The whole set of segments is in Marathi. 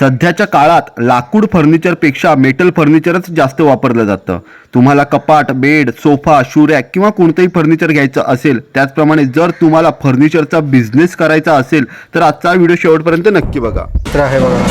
सध्याच्या काळात लाकूड फर्निचरपेक्षा मेटल फर्निचरच जास्त वापरलं जातं. तुम्हाला कपाट बेड सोफा शूरॅक किंवा कोणतंही फर्निचर घ्यायचं असेल त्याचप्रमाणे जर तुम्हाला फर्निचरचा बिझनेस करायचा असेल तर आजचा व्हिडिओ शेवटपर्यंत नक्की बघा. पत्र आहे बघा.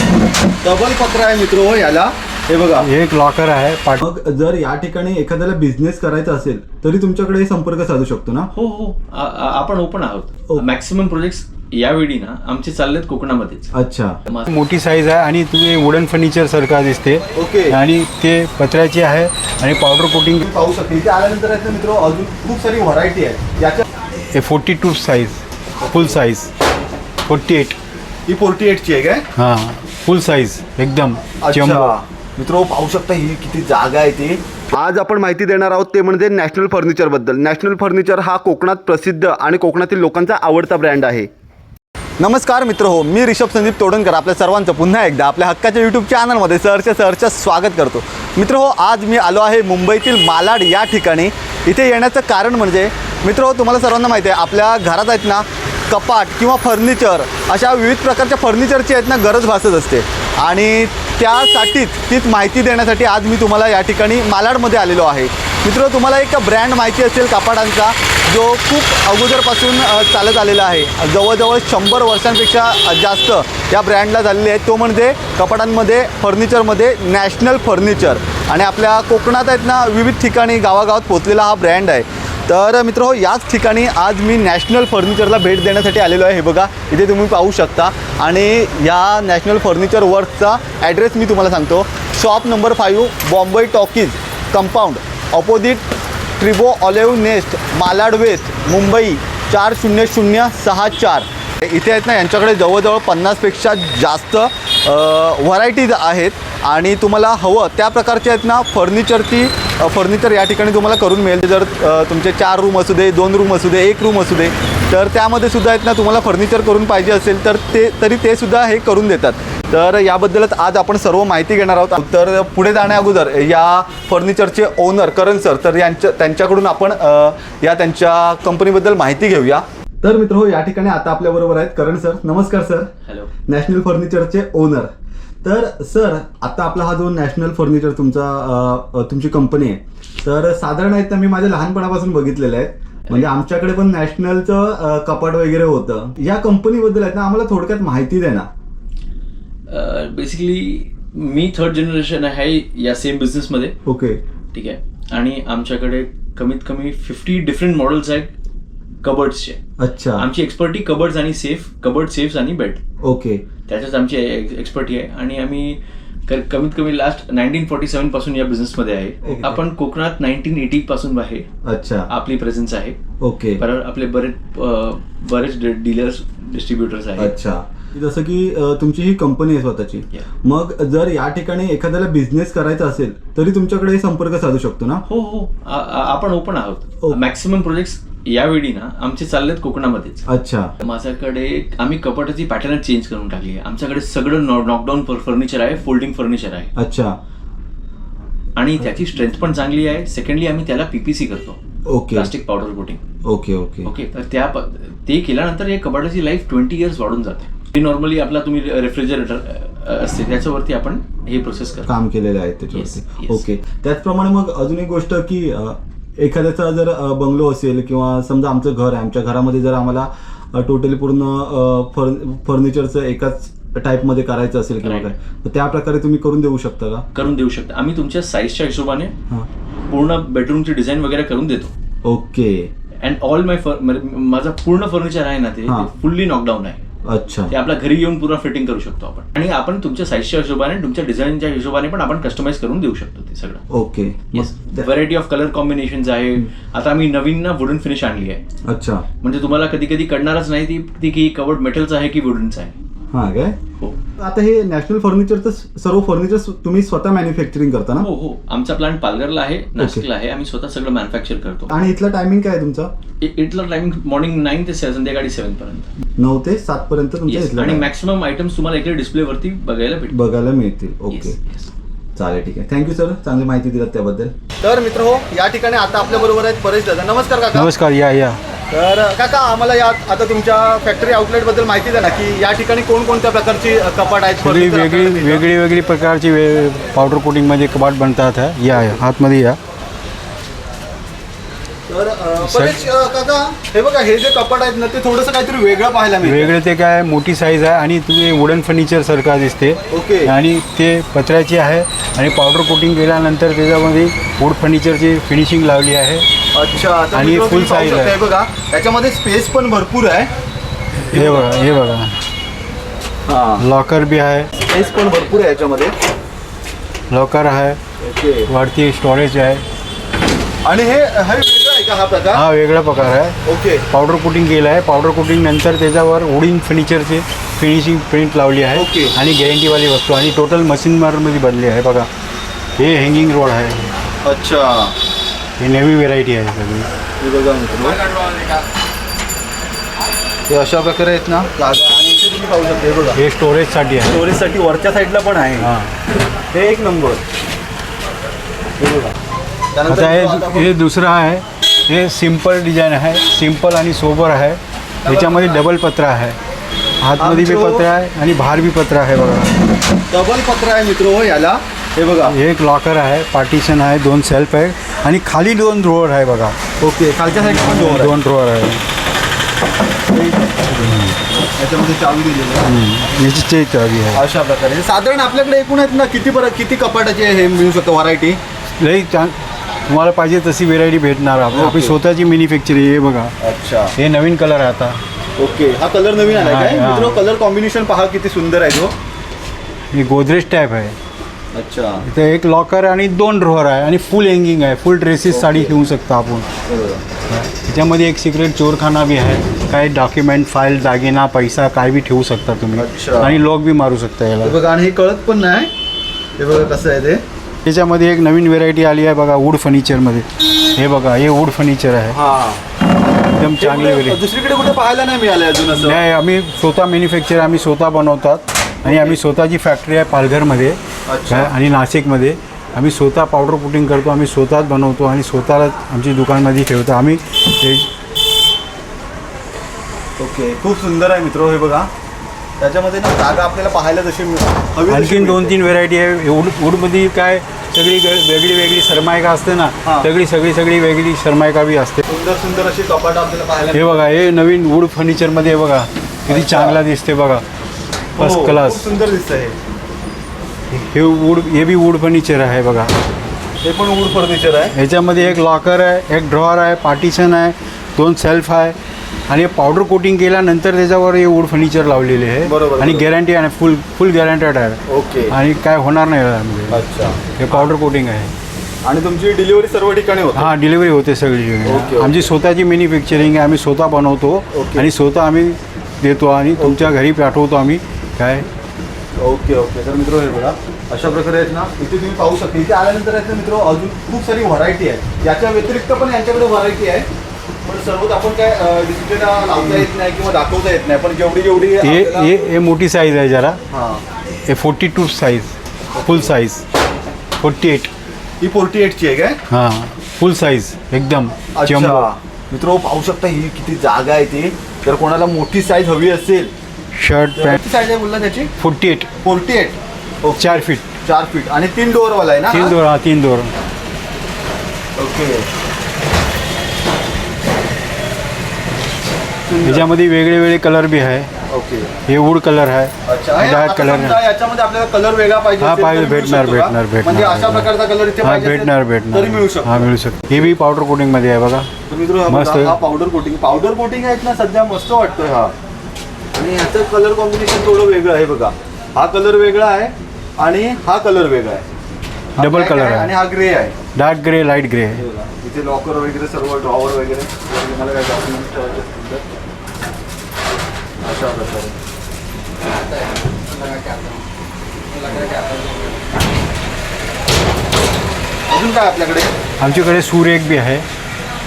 डबल पत्र आहे मित्र हो याला. हे बघा. हे एक लॉकर आहे पाठ मग जर या ठिकाणी एखाद्याला बिझनेस करायचा असेल तरी तुमच्याकडे संपर्क साधू शकतो ना? हो हो. आ- आ- आपण ओपन. आहोत. मॅक्सिमम प्रोजेक्ट्स यावेळी ना आमचे चाललेत कोकणामध्येच. अच्छा. मा- मोठी साईज आहे आणि तुम्ही वुडन फर्निचर सारखा दिसते. ओके. आणि ते पत्र्याची आहे आणि पावडर कोटिंग पाहू शकता. इथे आल्यानंतर मित्र अजून खूप सारी व्हरायटी आहे. याच्या हे forty two size full size forty eight ही फोर्टी एटची आहे काय? हां. फुल साईज एकदम. जम्बो मित्र पाहू शकता ही किती जागा आहे ती. आज आपण माहिती देणार आहोत ते म्हणजे नॅशनल फर्निचरबद्दल. नॅशनल फर्निचर हा कोकणात प्रसिद्ध आणि कोकणातील लोकांचा आवडता ब्रँड आहे. नमस्कार मित्र हो मी रिषभ संदीप तोडणकर आपल्या सर्वांचं पुन्हा एकदा आपल्या हक्काच्या यूट्यूब चॅनलमध्ये सरच्या सरच्या स्वागत करतो. मित्र हो आज मी आलो आहे मुंबईतील मालाड या ठिकाणी. इथे येण्याचं कारण म्हणजे मित्र हो तुम्हाला सर्वांना माहिती आहे आपल्या घरात आहेत ना कपाट किंवा फर्निचर अशा विविध प्रकारच्या फर्निचरची आहेत ना गरज भासत असते. आणि त्यासाठीच तीच माहिती देण्यासाठी आज मी तुम्हाला या ठिकाणी मालाडमध्ये आलेलो आहे. मित्र हो, तुम्हाला एक ब्रँड माहिती असेल कपाटांचा जो खूप अगोदरपासून चालत आलेला आहे. जवळजवळ शंभर वर्षांपेक्षा जास्त या ब्रँडला झालेले आहे. तो म्हणजे कपाटांमध्ये फर्निचरमध्ये नॅशनल फर्निचर. आणि आपल्या कोकणात आहेत ना विविध ठिकाणी गावागावात पोचलेला हा ब्रँड आहे. तर मित्र हो याच ठिकाणी आज मी नॅशनल फर्निचरला भेट देण्यासाठी आलेलो आहे. हे बघा इथे तुम्ही पाहू शकता. आणि या नॅशनल फर्निचर वर्कचा ॲड्रेस मी तुम्हाला सांगतो. Shop number five Bombay talkies compound opposite Treebo Olive Nest Malad west Mumbai चार शून्य शून्य सहा चार. इथे आहेत ना यांच्याकडे जवळजवळ पन्नासपेक्षा जास्त व्हरायटीज आहेत. आणि तुम्हाला हवं त्या प्रकारचे आहेत ना फर्निचरची फर्निचर या ठिकाणी तुम्हाला करून मिळेल. जर तुमचे चार रूम असू दे दोन रूम असू दे एक रूम असू दे तर त्यामध्ये सुद्धा आहेत ना तुम्हाला फर्निचर करून पाहिजे असेल तर ते तरी ते सुद्धा हे करून देतात. तर याबद्दलच आज आपण सर्व माहिती घेणार आहोत. तर पुढे जाण्या अगोदर या फर्निचरचे ओनर करण सर तर यांच्या त्यांच्याकडून आपण या त्यांच्या कंपनीबद्दल माहिती घेऊया. तर मित्र हो या ठिकाणी आता आपल्या बरोबर आहेत करण सर. नमस्कार सर. हॅलो. नॅशनल फर्निचरचे ओनर. तर सर आता आपला हा जो नॅशनल फर्निचर तुमचा तुमची कंपनी आहे तर साधारण आहेत मी माझ्या लहानपणापासून बघितलेलं आहे म्हणजे आमच्याकडे पण नॅशनलचं कपाट वगैरे होतं. या कंपनीबद्दल आहेत ना आम्हाला थोडक्यात माहिती द्या ना. बेसिकली मी थर्ड जनरेशन आहे या सेम बिझनेसमध्ये ओके. ठीक आहे. आणि आमच्याकडे कमीत कमी फिफ्टी डिफरंट मॉडेल्स आहेत कबर्ड्सचे. अच्छा. आमची एक्सपर्टी कबर्ड्स आणि सेफ कबर्ड सेफ्स आणि बेड ओके त्याच्यात आमची एक्सपर्टी आहे. आणि आम्ही कमीत कमी लास्ट नाईन्टीन फोर्टी सेवनपासून या बिझनेसमध्ये आहे. Okay. आपण कोकणात नाईन्टीन एटी पासून आहे. अच्छा. आपली प्रेझेन्स आहे. ओके आपले बरेच बरेच डीलर्स डिस्ट्रीब्युटर्स आहेत. अच्छा. जसं की तुमची ही कंपनी आहे स्वतःची. मग जर या ठिकाणी एखाद्याला बिझनेस करायचा असेल तरी तुमच्याकडे संपर्क साधू शकतो ना? हो हो. आपण ओपन. आहोत. मॅक्सिमम प्रोजेक्ट्स यावेळी ना आमचे चाललेत कोकणामध्येच. अच्छा. माझ्याकडे आम्ही कपाटाची पॅटर्न चेंज करून टाकली आहे. आमच्याकडे सगळं नॉकडाऊन फर्निचर आहे फोल्डिंग फर्निचर आहे. अच्छा. आणि त्याची स्ट्रेंथ पण चांगली आहे. सेकंडली आम्ही त्याला पीपीसी करतो. Okay. Plastic powder coating okay okay. Okay तर त्या प- ते केल्यानंतर या कपाटाची लाईफ ट्वेंटी इयर्स वाढून जाते. नॉर्मली आपला तुम्ही रेफ्रिजरेटर असते. त्याच्यावरती आपण हे प्रोसेस करतो. काम केलेलं आहे Yes, त्याच्यावरती yes. ओके. त्याचप्रमाणे मग अजून एक गोष्ट की अ, एखाद्याचा जर बंगलो असेल किंवा समजा आमचं घर आहे आमच्या घरामध्ये जर आम्हाला टोटली पूर्ण फर्निचरचं एकाच टाईपमध्ये करायचं असेल किंवा. काय तर त्या प्रकारे तुम्ही करून देऊ शकता का? करून देऊ शकता. आम्ही तुमच्या साईजच्या हिशोबाने पूर्ण बेडरूमची डिझाईन वगैरे करून देतो. ओके. अँड ऑल माय माझा पूर्ण फर्निचर आहे ना ते. फुल्ली नॉकडाऊन आहे. अच्छा. ते आपल्या घरी येऊन पूर्ण फिटिंग करू शकतो आपण. आणि आपण तुमच्या साईजच्या हिशोबाने तुमच्या डिझाईनच्या हिशोबाने पण आपण कस्टमाइज करून देऊ शकतो ते सगळं. Okay. Yes variety of colour combination आहे. आता आम्ही नवीन ना वुडन फिनिश आणली आहे. अच्छा. म्हणजे तुम्हाला कधी कधी कळणारच नाही ती ती की कवर्ड मेटलचं आहे की वुडनचं आहे. हां काय? हो. आता हे नॅशनल फर्निचरचं सर्व फर्निचर तुम्ही स्वतः मॅन्युफॅक्चरिंग करता ना? हो हो. आमचा प्लांट पालघरला आहे नाशिकला आहे. आम्ही स्वतः सगळं मॅन्युफॅक्चर करतो. आणि इथला टायमिंग काय आहे तुमचा? इ- इथलं टायमिंग मॉर्निंग नाईन ते संध्याकाळी सेवन पर्यंत. नऊ ते सात पर्यंत तुमच्या Yes. इथला आणि time. मॅक्सिमम आयटम्स तुम्हाला इकडे डिस्प्ले वरती बघायला भेटतील. बघायला मिळतील. Okay Yes, yes. चालेल ठीक आहे. थँक्यू सर चांगली माहिती दिलात त्याबद्दल. तर मित्र हो या ठिकाणी आता आपल्या बरोबर आहेत परेश दादा नमस्कार काका. नमस्कार या या. तर काका आम्हाला या आता तुमच्या फॅक्टरी आउटलेटबद्दल माहिती द्या ना की या ठिकाणी कोणकोणत्या प्रकारची कपाट आहेत furniture वेगळी? वेगळी वेगळी प्रकारची वे पावडर कोटिंगमध्ये कबाट बनतात आहे या या, आतमध्ये या तर अ, परेश, अ, काका हे बघा हे जे कपाट आहेत ना ते थोडंसं काहीतरी वेगळं पाहायला मिळतं वेगळे ते काय मोठी साईज आहे आणि तुम्ही वुडन फर्निचर सारखा दिसते ओके. आणि ते पत्र्याची आहे आणि पावडर कोटिंग केल्यानंतर त्याच्यामध्ये वूड फर्निचरची फिनिशिंग लावली आहे अच्छा तर आणि मित्रांनो, full तुम्ही पाहू size शकता, आहे. हे बघा याच्यामध्ये स्पेस पण भरपूर आहे. हे बघा हे बघा. हा. लॉकर बी आहे. स्पेस पण भरपूर आहे याच्यामध्ये. लॉकर आहे. ओके वरती स्टोरेज आहे. आणि हे हे वेगळं आहे का हा प्रकार? हा वेगळा प्रकार आहे. ओके पावडर कोटिंग केलं आहे. पावडर कोटिंग नंतर त्याच्यावर वुडिंग फर्निचरची फिनिशिंग प्रिंट लावली आहे. ओके. आणि गॅरंटीवाली वस्तू. आणि टोटल मशीन मारमध्ये बनली आहे. बघा. हे हँगिंग रोड आहे. अच्छा. ही नवी व्हेरायटी आहे सगळी. हे बघा मित्रांनो. हे अशा प्रकारे आहेत ना जागा आणि इथे तुम्ही पाहू शकता हे बघा. हे स्टोरेजसाठी आहे. स्टोरेजसाठी वरच्या साईडला पण आहे. हां. हे एक नंबर हे बघा. त्यानंतर आता हे हे दुसरं आहे. हे सिंपल डिझाईन आहे. सिंपल आणि सोबर आहे. त्याच्यामध्ये डबल पत्र आहे. आतमध्ये बी पत्र आहे आणि बाहेर बी पत्र आहे बघा. डबल पत्र आहे मित्र हो याला. हे बघा. हे एक लॉकर आहे. पार्टिशन आहे. दोन सेल्फ आहे आणि खाली दोन ड्रोअर आहे बघा. ओके खालच्या साईडला पण आहे. दोन ड्रोअर आहे. याच्यामध्ये चावी दिलेली आहे. याची चेक चावी आहे. अशा प्रकारे. साधारण आपल्याकडे एकूण आहेत ना किती परत किती कपाटाचे हे मिळू शकतं व्हरायटी लई छान. तुम्हाला पाहिजे तशी व्हेरायटी भेटणार आपली आपली ओके. स्वतःची मॅन्युफॅक्चरिंग हे बघा. अच्छा. हे नवीन कलर आहे आता. ओके. हा कलर नवीन आला हा, काय? हा. मित्र कलर कॉम्बिनेशन पहा किती सुंदर आहे तो. हे गोदरेज टाईप आहे. अच्छा. इथे एक लॉकर आणि दोन ड्रोअर आहे आणि फुल हँगिंग आहे. फुल ड्रेसेस साडी घेऊ शकता आपण. त्याच्यामध्ये एक सिक्रेट चोरखाना बी आहे. काही डॉक्युमेंट फाईल दागिना पैसा काय बी ठेवू शकता तुम्ही. अच्छा. आणि लॉक बी मारू शकता हे याला बघा आणि हे कळत पण नाही. हे बघा कसं आहे ते. त्याच्यामध्ये एक नवीन व्हेरायटी आली आहे बघा वूड फर्निचरमध्ये हे बघा हे वूड फर्निचर आहे. हा. एकदम चांगली व्हेरायटी दुसरीकडे कुठे पाहायला नाही मिळालं अजून असं? नाही आम्ही स्वतः मॅन्युफॅक्चर आम्ही स्वतः बनवतात. आणि आम्ही स्वतःची फॅक्टरी आहे पालघरमध्ये. काय, आणि नाशिकमध्ये आम्ही स्वतः पावडर पुटिंग करतो आम्ही स्वतःच बनवतो आणि स्वतःलाच आमची दुकानमध्ये ठेवतो. आम्ही हे ओके खूप सुंदर आहे मित्र हे बघा. त्याच्यामध्ये ना जागा आपल्याला पाहायला जशी हवी आणखीन दोन. तीन व्हेरायटी आहे. वूड वूडमध्ये काय सगळी वेगळी वेगळी सरमायका असते ना हां. सगळी सगळी सगळी वेगळी सरमायका बी असते. सुंदर सुंदर अशी कपाट आपल्याला पाहायला हे बघा हे नवीन वूड फर्निचरमध्ये हे बघा किती अच्छा. चांगला दिसते बघा. हो, फर्स्ट क्लास खूप सुंदर दिसतंय हे. हे वूड हे बी वूड फर्निचर आहे बघा. हे पण वूड फर्निचर आहे. ह्याच्यामध्ये एक लॉकर आहे एक ड्रॉवर आहे पार्टिशन आहे दोन सेल्फ आहे. आणि पावडर कोटिंग केल्यानंतर त्याच्यावर हे वूड फर्निचर लावलेले आहे. बरोबर, आणि. गॅरंटी आहे फुल फुल गॅरंटेड आहे. ओके आणि काय होणार नाही यामध्ये. अच्छा. हे पावडर कोटिंग आहे. आणि तुमची डिलिव्हरी सर्व ठिकाणी होते? हां डिलिव्हरी होते सगळी. आमची स्वतःची मॅन्युफॅक्चरिंग आहे आम्ही स्वतः बनवतो. आणि स्वतः आम्ही देतो आणि तुमच्या घरी पाठवतो आम्ही. काय? Okay okay. तर मित्र हे बघा. अशा प्रकारे आहेत ना इथे तुम्ही पाहू शकता. इथे आल्यानंतर आहेत ना मित्र अजून खूप सारी व्हरायटी आहे याच्या व्यतिरिक्त पण यांच्याकडे व्हरायटी आहे. पण सर्वच आपण काय डिस्प्लेला लावता येत नाही किंवा दाखवता येत नाही. पण जेवढी जेवढी हे हे हे मोठी साईज आहे जरा. हां. हे forty two size full size forty eight ही फोर्टी एटची आहे काय? हां. फुल साईज एकदम. अच्छा. मित्र पाहू शकता ही किती जागा आहे ती. जर कोणाला मोठी साईज हवी असेल शर्ट पॅन्ट. किती साईज आहे बोलला त्याची? Forty eight. Forty eight. Okay. चार फीट चार फीट आणि तीन डोअरवाला आहे ना तीन हा? दोर हा तीन दोर ओके. ह्याच्यामध्ये वेगळे वेगळे कलर बी आहे. ओके. हे वूड कलर आहे. अच्छा. हे डार्क आता कलर समजा आहे. याच्यामध्ये आपल्याला कलर वेगळा पाहिजे हा असेल पाहिजे. मिळू भेटणार शकतो का? भेटणार भेटणार. म्हणजे अशा भेटणार. प्रकारचा कलर इथे हा पाहिजे असेल भेटणार भेटणार. तरी मिळू हा शकतो मिळू शकतो. हे बी पावडर कोटिंगमध्ये आहे बघा. तर हा मस्त बघा, आहे. हा पावडर कोटिंग पावडर कोटिंग आहेत ना सध्या मस्त वाटतोय हा. आणि ह्याचं कलर कॉम्बिनेशन थोडं वेगळं आहे बघा. हा कलर वेगळा आहे आणि हा कलर वेगळा आहे. हा Double black color आहे. आणि हा ग्रे आहे. डार्क ग्रे लाइट ग्रे हे बघा, इथे लॉकर वगैरे सर्व ड्रॉवर वगैरे. जर तुम्हाला काय डॉक्युमेंट ठेवायचे असतील तर. अशा प्रकारे. अजून काय आपल्याकडे? आमच्याकडे सूर एक बी आहे.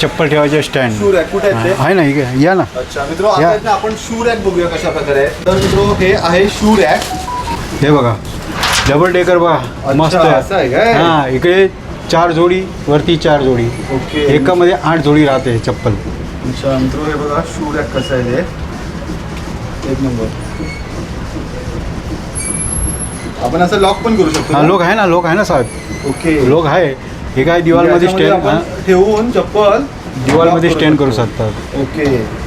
चप्पल ठेवायचे स्टँड शूर आहे कुठे आहेत ते? आहे ना इकडे. या ना. अच्छा मित्र आता या. आहेत ना आपण शू रॅक बघूया कशा प्रकारे. तर मित्र हे आहे शू रॅक हे बघा. डबल डेकर बघा मस्त असं आहे काय? हा इकडे चार जोडी वरती चार जोडी. ओके. एकामध्ये आठ जोडी राहते चप्पल. अच्छा मित्र हे बघा शू रॅक कसं आहे एक नंबर. आपण असं लॉक पण करू शकतो हा? लोक आहे ना लोक आहे ना साहेब? ओके. लोक आहे. हे काय दिवालमध्ये स्टँड ठेवून चप्पल दिवालमध्ये स्टँड करू शकतो. शकतात. ओके.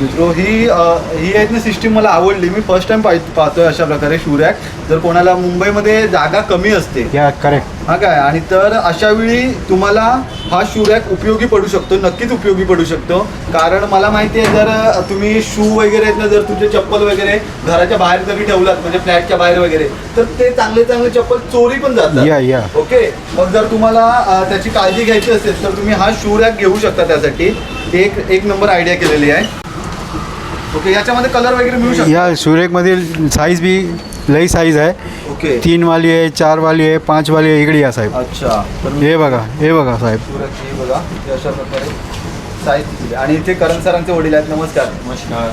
मित्रो ही ही आहेत ना सिस्टीम मला आवडली. मी फर्स्ट टाइम पाहतोय अशा प्रकारे शूरॅक जर कोणाला मुंबईमध्ये जागा कमी असते. या करेक्ट हा काय? आणि तर अशा वेळी तुम्हाला हा शूरॅक उपयोगी पडू शकतो. नक्कीच उपयोगी पडू शकतो. कारण मला माहिती आहे जर तुम्ही शू वगैरे आहेत ना जर तुमचे चप्पल वगैरे घराच्या बाहेर जरी ठेवलात म्हणजे फ्लॅटच्या बाहेर वगैरे तर ते चांगले चांगले चप्पल चोरी पण जातात. ओके? मग जर तुम्हाला त्याची काळजी घ्यायची असेल तर तुम्ही हा शू रॅक घेऊ शकता त्यासाठी. एक एक नंबर आयडिया केलेली आहे. ओके याच्यामध्ये कलर वगैरे मिळू शकतो? या सुरेखमधील साईज बी लई साईज आहे. ओके तीन वाली आहे चार वाली आहे पाच वाली आहे इकडे या साहेब. अच्छा. तर हे बघा हे बघा साहेब. सुरत हे बघा हे अशा प्रकारे साईज दिली आणि इथे करण सरांचे वडील आहेत. नमस्कार. नमस्कार.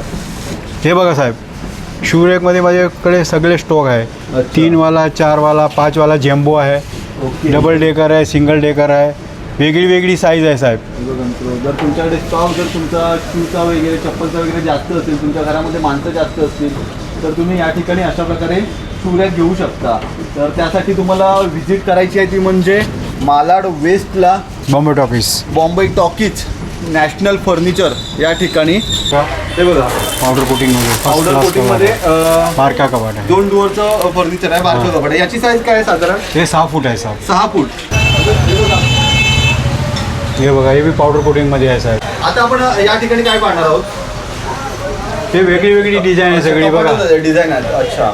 हे बघा साहेब शूरेकमध्ये माझ्याकडे सगळे स्टॉक आहे. तीनवाला चारवाला पाचवाला जेम्बो आहे. ओके डबल डेकर आहे सिंगल डेकर आहे. वेगळी वेगळी साईज आहे साहेब. बघा मित्र, जर तुमच्याकडे स्टॉक जर तुमचा शूचा वगैरे चप्पलचा वगैरे जास्त असेल तुमच्या घरामध्ये माणसं जास्त असतील तर तुम्ही या ठिकाणी अशा प्रकारे शूरॅक घेऊ शकता. तर त्यासाठी तुम्हाला व्हिजिट करायची आहे ती म्हणजे Malad वेस्टला Bombay talkies Bombay talkies national furniture या ठिकाणी. हे. बघा. पावडर कोटिंगमध्ये पावडर कोटिंगमध्ये अं, बारका कपाट आहे. दोन डोअरचं फर्निचर आहे बारकं कपडे याची साईज काय आहे साधारण? हे सहा फूट आहे साहेब. सहा फूट. हे बघा हे बी पावडर कोटिंगमध्ये आहे साहेब. आता आपण या ठिकाणी काय पाहणार आहोत? हे वेगळी वेगळी डिझाईन आहे सगळी बघा. डिझाईन आहे. अच्छा.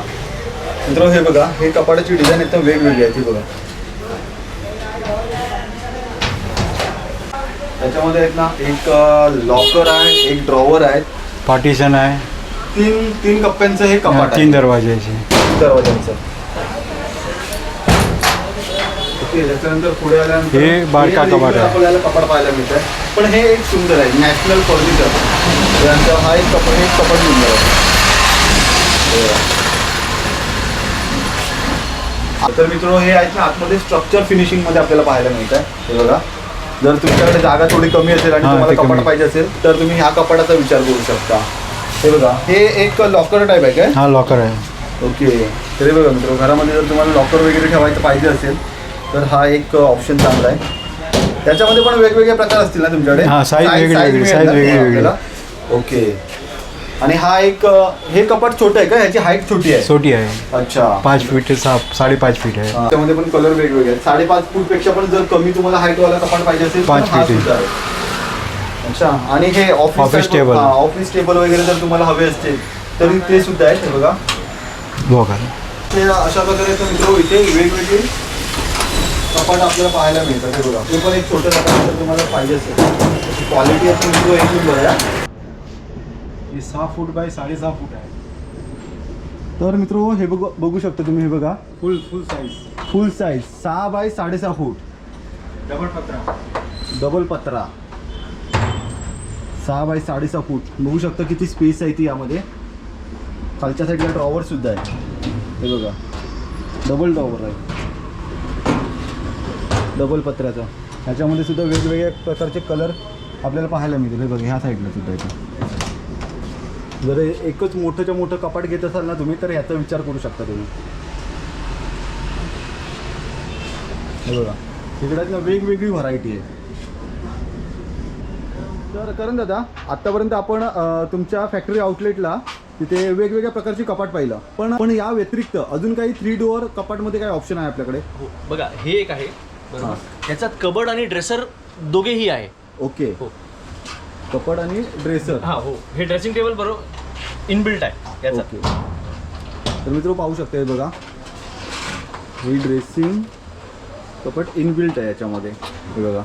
मित्र हे बघा हे कपाडाची डिझाईन एकदम वेगवेगळी आहे ती बघा. त्याच्यामध्ये आहेत ना एक लॉकर आहे एक ड्रॉवर आहे. पार्टिशन आहे. तीन तीन कप्प्यांचं हे कपाट आहे. तीन दरवाजाची तीन दरवाज्यांचं. त्याच्यानंतर पुढे आल्यानंतर हे बारका कपाट आहे. आपल्याला कपाट पाहायला मिळत आहे पण हे एक सुंदर आहे. National furniture. यांचा हा एक कपाट एक कपाट सुंदर आहे. तर मित्र हे आहेत ना आतमध्ये स्ट्रक्चर फिनिशिंगमध्ये आपल्याला पाहायला मिळत आहे हे बघा. जर तुमच्याकडे जागा थोडी कमी असेल आणि हा, तुम्हाला कपाट कमी. पाहिजे असेल तर तुम्ही ह्या कपाटाचा विचार करू शकता. हे बघा. हे एक लॉकर टाईप आहे काय? हा लॉकर आहे. ओके. तरी बघा मित्र घरामध्ये जर तुम्हाला लॉकर वगैरे ठेवायचं पाहिजे असेल तर हा एक ऑप्शन चांगला आहे. त्याच्यामध्ये पण वेगवेगळे प्रकार असतील ना तुमच्याकडे? हा, Size- वेगळी size वेगळी? ओके आणि हा एक हे कपाट छोटं आहे का? ह्याची हाईट छोटी आहे? छोटी आहे. अच्छा. पाच फीट साडेपाच फीट आहे. त्यामध्ये पण कलर वेगवेगळे आहेत. साडेपाच फूटपेक्षा पण जर कमी तुम्हाला हाईट वाला कपाट पाहिजे असेल पाच आहे. अच्छा. आणि हे ऑफिस table. ऑफिस टेबल वगैरे जर तुम्हाला हवे असतील तरी ते सुद्धा आहेत बघा. बघा. ते अशा प्रकारे तर मित्र इथे वेगवेगळे कपाट आपल्याला पाहायला मिळतात हे बघा. ते पण एक छोटं कपाट जर तुम्हाला पाहिजे असेल क्वालिटी असेल मित्र एक बघा. हे सहा फूट बाय साडेसहा फूट आहे. तर मित्र हे बघ बघू शकता तुम्ही हे बघा. Full full size full size सहा बाय साडेसहा फूट. डबल पत्रा. डबल पत्रा. सहा बाय साडेसहा फूट. बघू शकता किती स्पेस आहे ती यामध्ये. खालच्या साईडला ड्रॉवर सुद्धा आहे. हे बघा. डबल ड्रॉवर आहे. डबल पत्र्याचा ह्याच्यामध्ये सुद्धा वेगवेगळ्या प्रकारचे कलर आपल्याला पाहायला मिळतील. हे बघा ह्या साईडला सुद्धा इथे. जर एकच मोठंच्या मोठं कपाट घेत असाल ना तुम्ही तर ह्याचा विचार करू शकता तुम्ही. हे बघा तिकडे ना वेगवेगळी व्हरायटी आहे. तर करण दादा आत्तापर्यंत आपण तुमच्या फॅक्टरी आउटलेटला तिथे वेगवेगळ्या प्रकारची कपाट पाहिलं. पण पण या व्यतिरिक्त अजून काही थ्री डोअर कपाटमध्ये काय ऑप्शन आहे आपल्याकडे? हो बघा हे एक आहे. बरोबर? याच्यात कबड आणि ड्रेसर दोघेही आहे. ओके. हो. कपाट आणि ड्रेसर. हा हो. हे ड्रेसिंग टेबल बरोबर इनबिल्ट आहे याचा. ओके. तर मित्र पाहू शकता हे बघा. ही ड्रेसिंग कपाट इनबिल्ट आहे याच्यामध्ये. हे बघा.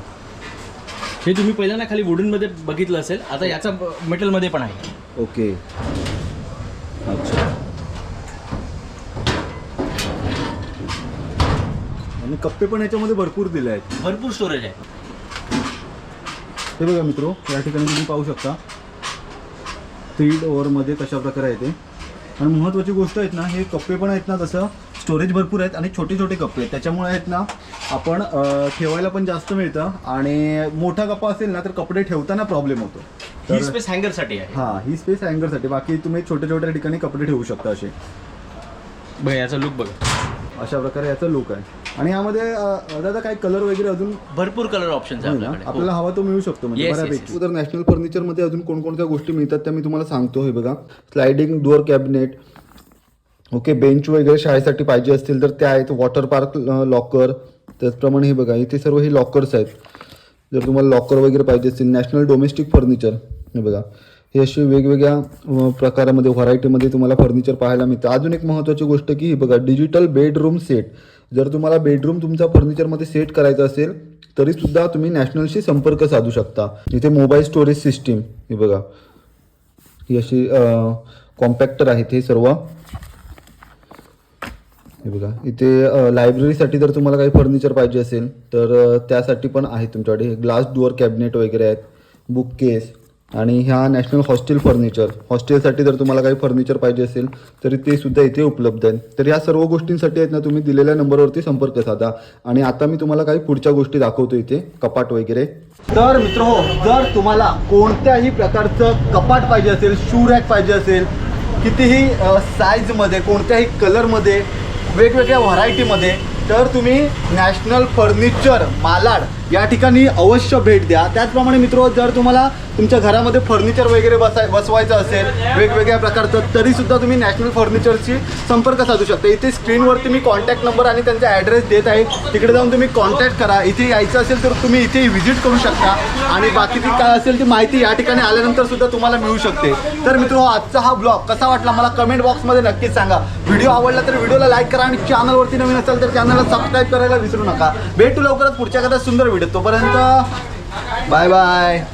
हे तुम्ही पहिल्यांदा खाली वुडनमध्ये बघितलं असेल. आता याचा मेटलमध्ये पण आहे. ओके अच्छा आणि कप्पे पण याच्यामध्ये भरपूर दिले आहेत. भरपूर स्टोरेज आहे. हे बघा मित्रो या ठिकाणी तुम्ही पाहू शकता. थ्री डोअरमध्ये कशा प्रकारे आहे ते. आणि महत्त्वाची गोष्ट आहेत ना हे कप्पे पण आहेत ना तसं स्टोरेज भरपूर आहेत आणि छोटे छोटे कप्पे आहेत. त्याच्यामुळे आहेत ना आपण अ, ठेवायला पण जास्त मिळतं आणि मोठा कप्पा असेल ना तर कपडे ठेवताना प्रॉब्लेम होतो. ही तर स्पेस हँगरसाठी आहे. हां ही स्पेस हँगरसाठी बाकी तुम्ही छोट्या छोट्या ठिकाणी कपडे ठेवू शकता असे. बघा याचा लुक बघा. अशा प्रकारे याचा लुक आहे. आणि यामध्ये अ, दादा काय कलर वगैरे अजून? भरपूर कलर ऑप्शन्स आहे होय ना? आपल्याकडे. हो. आपल्याला हवा तो मिळू शकतो म्हणजे Yes, yes, बऱ्यापैकी तर नॅशनल फर्निचरमध्ये अजून कोणकोणत्या गोष्टी मिळतात त्या मी तुम्हाला सांगतो हे बघा. Sliding door cabinet okay bench वगैरे शाळेसाठी पाहिजे असतील तर त्या आहेत. वॉटर पार्क लॉकर त्याचप्रमाणे हे बघा इथे सर्व हे लॉकर्स आहेत. जर तुम्हाला लॉकर वगैरे पाहिजे असतील नॅशनल डोमेस्टिक फर्निचर हे बघा. हे असे वेगवेगळ्या अ, प्रकारामध्ये व्हरायटीमध्ये तुम्हाला फर्निचर पाहायला मिळतं. अजून एक महत्त्वाची गोष्ट की ही बघा डिजिटल बेडरूम सेट जर तुम्हाला बेडरूम तुमच्या फर्निचरमध्ये सेट करायचं असेल तरीसुद्धा तुम्ही नॅशनलशी संपर्क साधू शकता. इथे मोबाईल स्टोरेज सिस्टीम हे बघा. ही अशी कॉम्पॅक्टर आहेत हे सर्व. हे बघा. इथे लायब्ररीसाठी जर तुम्हाला काही फर्निचर पाहिजे असेल तर त्यासाठी पण आहे तुमच्याकडे. ग्लास डोअर कॅबिनेट वगैरे आहेत. बुक केस आणि ह्या नॅशनल हॉस्टेल फर्निचर हॉस्टेलसाठी जर तुम्हाला काही फर्निचर पाहिजे असेल तरी ते सुद्धा इथे उपलब्ध आहेत. तर ह्या सर्व गोष्टींसाठी आहेत ना तुम्ही दिलेल्या नंबरवरती संपर्क साधा. आणि आता मी तुम्हाला काही पुढच्या गोष्टी दाखवतो इथे कपाट वगैरे. तर मित्र हो जर तुम्हाला कोणत्याही प्रकारचं कपाट पाहिजे असेल शू रॅक पाहिजे असेल कितीही साईजमध्ये कोणत्याही कलरमध्ये वेगवेगळ्या व्हरायटीमध्ये तर तुम्ही नॅशनल फर्निचर मालाड या ठिकाणी अवश्य भेट द्या. त्याचप्रमाणे मित्र जर तुम्हाला तुमच्या घरामध्ये फर्निचर वगैरे बसाय बसवायचं असेल वेगवेगळ्या प्रकारचं तरीसुद्धा तुम्ही नॅशनल फर्निचरशी संपर्क साधू शकता. इथे स्क्रीनवरती मी कॉन्टॅक्ट नंबर आणि त्यांचा ॲड्रेस देत आहे. तिकडे जाऊन तुम्ही कॉन्टॅक्ट करा. इथे यायचं असेल तर तुम्ही इथे व्हिजिट करू शकता. आणि बाकीची काय असेल ती माहिती या ठिकाणी आल्यानंतर सुद्धा तुम्हाला मिळू शकते. तर मित्र आजचा हा ब्लॉग कसा वाटला मला कमेंट बॉक्समध्ये नक्कीच सांगा. व्हिडिओ आवडला तर व्हिडिओला लाईक करा आणि चॅनलवरती नवीन असेल तर चॅनलला सबस्क्राईब करायला विसरू नका. भेटू लवकरच पुढच्या कदा सुंदर व्हिडिओ तोपर्यंत बाय बाय.